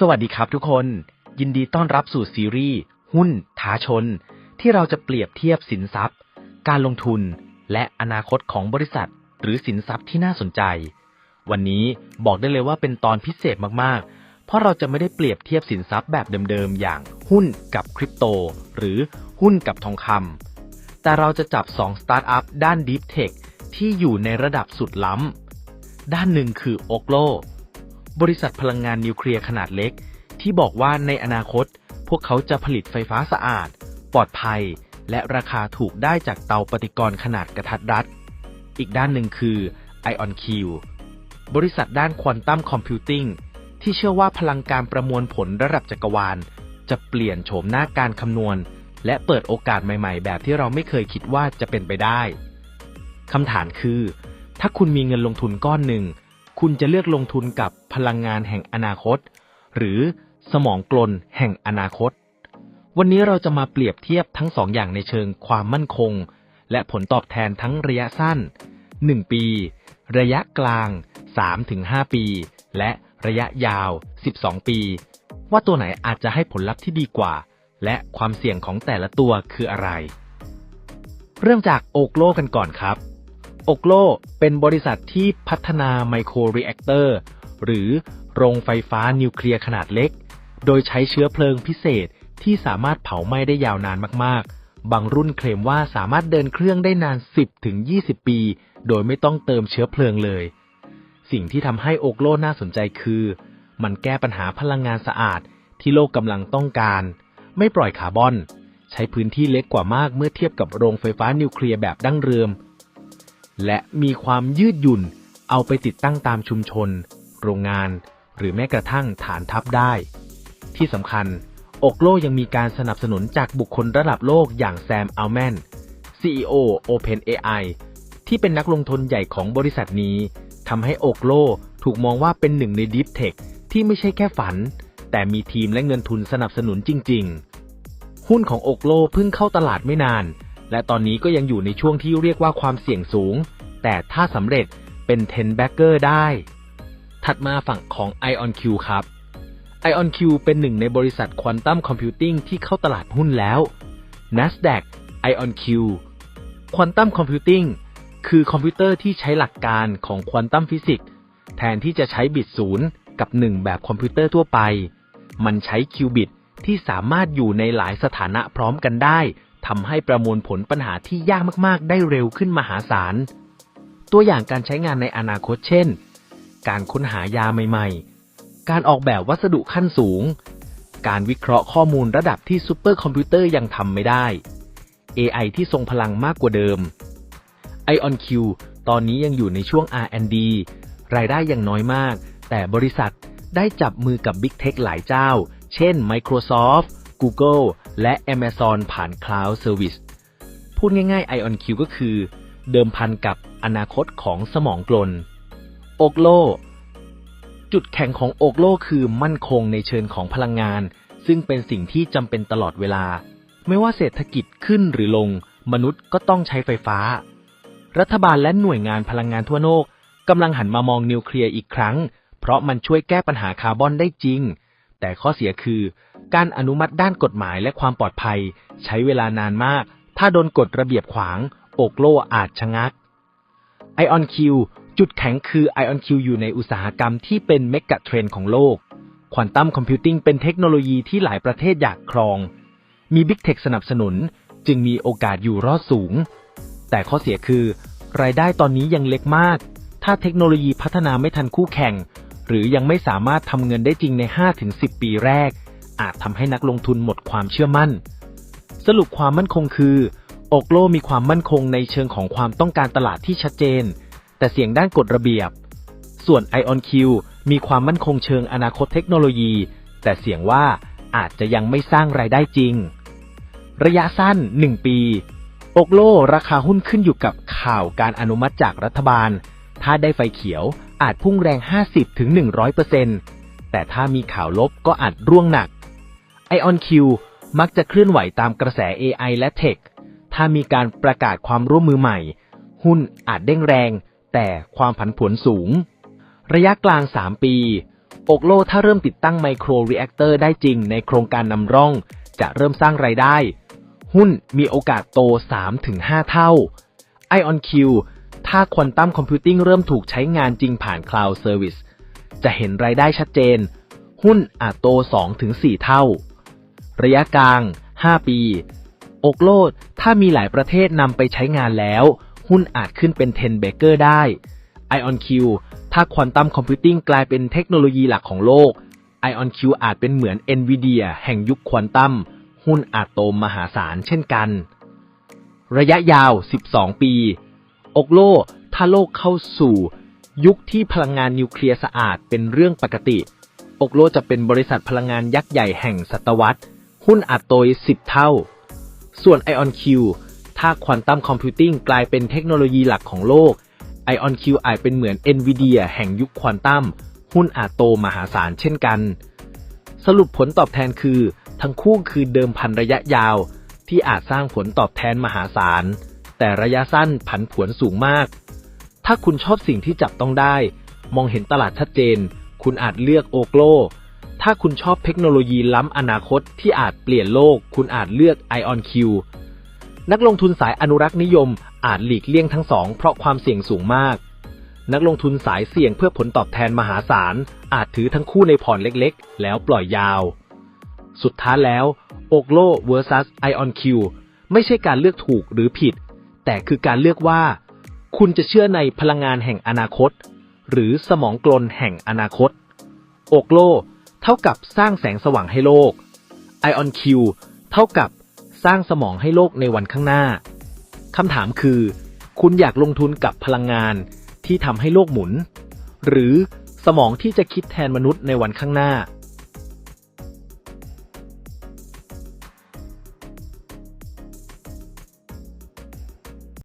สวัสดีครับทุกคน ยินดีต้อนรับสู่ซีรีส์ หุ้นท้าชน ที่เราจะเปรียบเทียบสินทรัพย์ การลงทุน และอนาคตของบริษัท หรือสินทรัพย์ที่น่าสนใจ วันนี้บอกได้เลยว่าเป็นตอนพิเศษมากๆ เพราะเราจะไม่ได้เปรียบเทียบสินทรัพย์แบบเดิมๆ อย่างหุ้นกับคริปโต หรือหุ้นกับทองคำแต่เราจะจับ2สตาร์ทอัพด้าน Deep Tech ที่อยู่ในระดับสุดล้ำด้านหนึ่งคือโอ l โล บริษัทพลังงานนิวเคลียร์ขนาดเล็ก ที่บอกว่าในอนาคต พวกเขาจะผลิตไฟฟ้าสะอาด ปลอดภัย และราคาถูกได้จากเตาปฏิกรณ์ขนาดกระทัดรัด อีกด้านหนึ่งคือ IonQ บริษัทด้านควอนตัมคอมพิวติ้งที่เชื่อว่าพลังการประมวลผลระดับจักรวาล จะเปลี่ยนโฉมหน้าการคำนวณ และเปิดโอกาสใหม่ ๆ แบบที่เราไม่เคยคิดว่าจะเป็นไปได้คำถามคือ ถ้าคุณมีเงินลงทุนก้อนหนึ่ง คุณจะเลือกลงทุนกับพลังงานแห่งอนาคต หรือสมองกลนแห่งอนาคต วันนี้เราจะมาเปรียบเทียบทั้งสองอย่างในเชิงความมั่นคง และผลตอบแทนทั้งระยะสั้น 1 ปี ระยะกลาง 3-5 ปี และระยะยาว 12 ปี ว่าตัวไหนอาจจะให้ผลลัพธ์ที่ดีกว่า และความเสี่ยงของแต่ละตัวคืออะไร เริ่มจากโอกโลกันก่อนครับ อกโลเป็นบริษัทที่พัฒนาไมโครรีแอคเตอร์หรือโรงไฟฟ้านิวเคลียร์ขนาดเล็ก โดยใช้เชื้อเพลิงพิเศษที่สามารถเผาไหม้ได้ยาวนานมากๆ บางรุ่นเคลมว่าสามารถเดินเครื่องได้นาน 10-20 ปี โดยไม่ต้องเติมเชื้อเพลิงเลย สิ่งที่ทำให้โอกโลน่าสนใจคือ มันแก้ปัญหาพลังงานสะอาดที่โลกกำลังต้องการ ไม่ปล่อยคาร์บอน ใช้พื้นที่เล็กกว่ามากเมื่อเทียบกับโรงไฟฟ้านิวเคลียร์แบบดั้งเดิม และมีความยืดหยุ่น เอาไปติดตั้งตามชุมชน โรงงาน หรือแม้กระทั่งฐานทัพได้ ที่สำคัญ อกโลยังมีการสนับสนุนจากบุคคลระดับโลกอย่างแซมอัลแมน CEO OpenAI ที่เป็นนักลงทุนใหญ่ของบริษัทนี้ทำให้อกโลถูกมองว่าเป็นหนึ่งใน Deep Tech ที่ไม่ใช่แค่ฝัน แต่มีทีมและเงินทุนสนับสนุนจริง ๆ หุ้นของอกโลเพิ่งเข้าตลาดไม่นาน และตอนนี้ก็ยังอยู่ในช่วงที่เรียกว่าความเสี่ยงสูง แต่ถ้าสำเร็จเป็น 10 backer ได้ ถัดมาฝั่งของ IonQ ครับ IonQ เป็นหนึ่งในบริษัทควอนตัมคอมพิวติ้งที่เข้าตลาดหุ้นแล้ว NASDAQ IonQ ควอนตัมคอมพิวติ้งคือคอมพิวเตอร์ที่ใช้หลักการของควอนตัมฟิสิกส์แทนที่จะใช้บิตศูนย์กับหนึ่งแบบคอมพิวเตอร์ทั่วไป มันใช้คิวบิตที่สามารถอยู่ในหลายสถานะพร้อมกันได้ ทำให้ประมวลผลปัญหาที่ยากมาก ๆ ได้เร็วขึ้นมหาศาล ตัวอย่างการใช้งานในอนาคตเช่น การค้นหายาใหม่ ๆ การออกแบบวัสดุขั้นสูง การวิเคราะห์ข้อมูลระดับที่ซูเปอร์คอมพิวเตอร์ยังทำไม่ได้ AI ที่ทรงพลังมากกว่าเดิม IonQ ตอนนี้ยังอยู่ในช่วง R&D รายได้ยังน้อยมาก แต่บริษัทได้จับมือกับ Big Tech หลายเจ้า เช่น Microsoft Google และ Amazon ผ่าน Cloud Service พูดง่ายๆ IonQ ก็คือ เดิมพันกับอนาคตของสมองกลนโอกโล จุดแข็งของโอกโลคือมั่นคงในเชิงของพลังงาน ซึ่งเป็นสิ่งที่จำเป็นตลอดเวลา ไม่ว่าเศรษฐกิจขึ้นหรือลง มนุษย์ก็ต้องใช้ไฟฟ้า รัฐบาลและหน่วยงานพลังงานทั่วโลกกำลังหันมามองนิวเคลียร์อีกครั้ง เพราะมันช่วยแก้ปัญหาคาร์บอนได้จริง แต่ข้อเสียคือ การอนุมัติด้านกฎหมายและความปลอดภัย ใช้เวลานานมาก ถ้าโดนกฎระเบียบขวางโอกโลอาจชะงัก IonQ จุดแข็งคือ IonQ อยู่ในอุตสาหกรรมที่เป็นเมกะเทรนด์ของโลก ควอนตัมคอมพิวติ้งเป็นเทคโนโลยีที่หลายประเทศอยากครอง มี Big Tech สนับสนุน จึงมีโอกาสอยู่รอดสูง แต่ข้อเสียคือ รายได้ตอนนี้ยังเล็กมาก ถ้าเทคโนโลยีพัฒนาไม่ทันคู่แข่ง หรือยังไม่สามารถทำเงินได้จริงใน 5-10 ปีแรก อาจทำให้นักลงทุนหมดความเชื่อมั่น สรุปความมั่นคงคือโอกโลมีความมั่นคงในเชิงของความต้องการตลาดที่ชัดเจน แต่เสี่ยงด้านกฎระเบียบ ส่วน IonQ มีความมั่นคงเชิงอนาคตเทคโนโลยี แต่เสี่ยงว่าอาจจะยังไม่สร้างรายได้จริง ระยะสั้น 1 ปี โอกโลราคาหุ้นขึ้นอยู่กับข่าวการอนุมัติจากรัฐบาล ถ้าได้ไฟเขียวอาจพุ่งแรง 50-100%แต่ถ้ามีข่าวลบก็อาจร่วงหนัก IonQ มักจะเคลื่อนไหวตามกระแส AI และ Tech ถ้ามีการประกาศความร่วมมือใหม่ หุ้นอาจเด้งแรง แต่ความผันผวนสูง ระยะกลาง 3 ปีอกโลถ้าเริ่มติดตั้งไมโครรีแอคเตอร์ได้จริงในโครงการนำร่อง จะเริ่มสร้างไรายได้ หุ้นมีโอกาสโต 3-5 เท่า IonQ ถ้าควอนตัมคอมพิวติ้งเริ่มถูกใช้งานจริงผ่าน Cloud Service จะเห็นรายได้ชัดเจน หุ้นอาจโต 2-4 เท่า ระยะกลาง 5 ปี อกโลด ถ้ามีหลายประเทศนำไปใช้งานแล้ว หุ้นอาจขึ้นเป็น 10 เบเกอร์ได้ IonQ ถ้าควอนตัมคอมพิวติ้งกลายเป็นเทคโนโลยีหลักของโลก IonQ อาจเป็นเหมือน NVIDIA แห่งยุคควอนตัม หุ้นอาจโตมหาศาลเช่นกัน ระยะยาว 12 ปี อกโลถ้าโลกเข้าสู่ ยุคที่พลังงานนิวเคลียร์สะอาดเป็นเรื่องปกติ อกโลจะเป็นบริษัทพลังงานยักษ์ใหญ่แห่งศตวรรษ หุ้นอาจโตย 10 เท่า ส่วน IonQ ถ้าควอนตัมคอมพิวติ้งกลายเป็นเทคโนโลยีหลักของโลก IonQ อาจเป็นเหมือน NVIDIA แห่งยุคควอนตัมหุ้นอาจโตมหาศาลเช่นกัน สรุปผลตอบแทนคือ ทั้งคู่คือเดิมพันระยะยาว ที่อาจสร้างผลตอบแทนมหาศาล แต่ระยะสั้นผันผวนสูงมาก ถ้าคุณชอบสิ่งที่จับต้องได้ มองเห็นตลาดชัดเจน คุณอาจเลือกโอโกลถ้าคุณชอบเทคโนโลยีล้ำอนาคตที่อาจเปลี่ยนโลก คุณอาจเลือก IonQ นักลงทุนสายอนุรักษ์นิยมอาจหลีกเลี่ยงทั้งสองเพราะความเสี่ยงสูงมาก นักลงทุนสายเสี่ยงเพื่อผลตอบแทนมหาศาล อาจถือทั้งคู่ในพอร์ตเล็กๆ แล้วปล่อยยาว สุดท้ายแล้ว o g l o vs IonQ ไม่ใช่การเลือกถูกหรือผิด แต่คือการเลือกว่า คุณจะเชื่อในพลังงานแห่งอนาคต หรือสมองกลนแห่งอนาคต โอกโล เท่ากับสร้างแสงสว่างให้โลก IonQ เท่ากับสร้างสมองให้โลกในวันข้างหน้าคำถามคือ คุณอยากลงทุนกับพลังงานที่ทำให้โลกหมุน หรือสมองที่จะคิดแทนมนุษย์ในวันข้างหน้า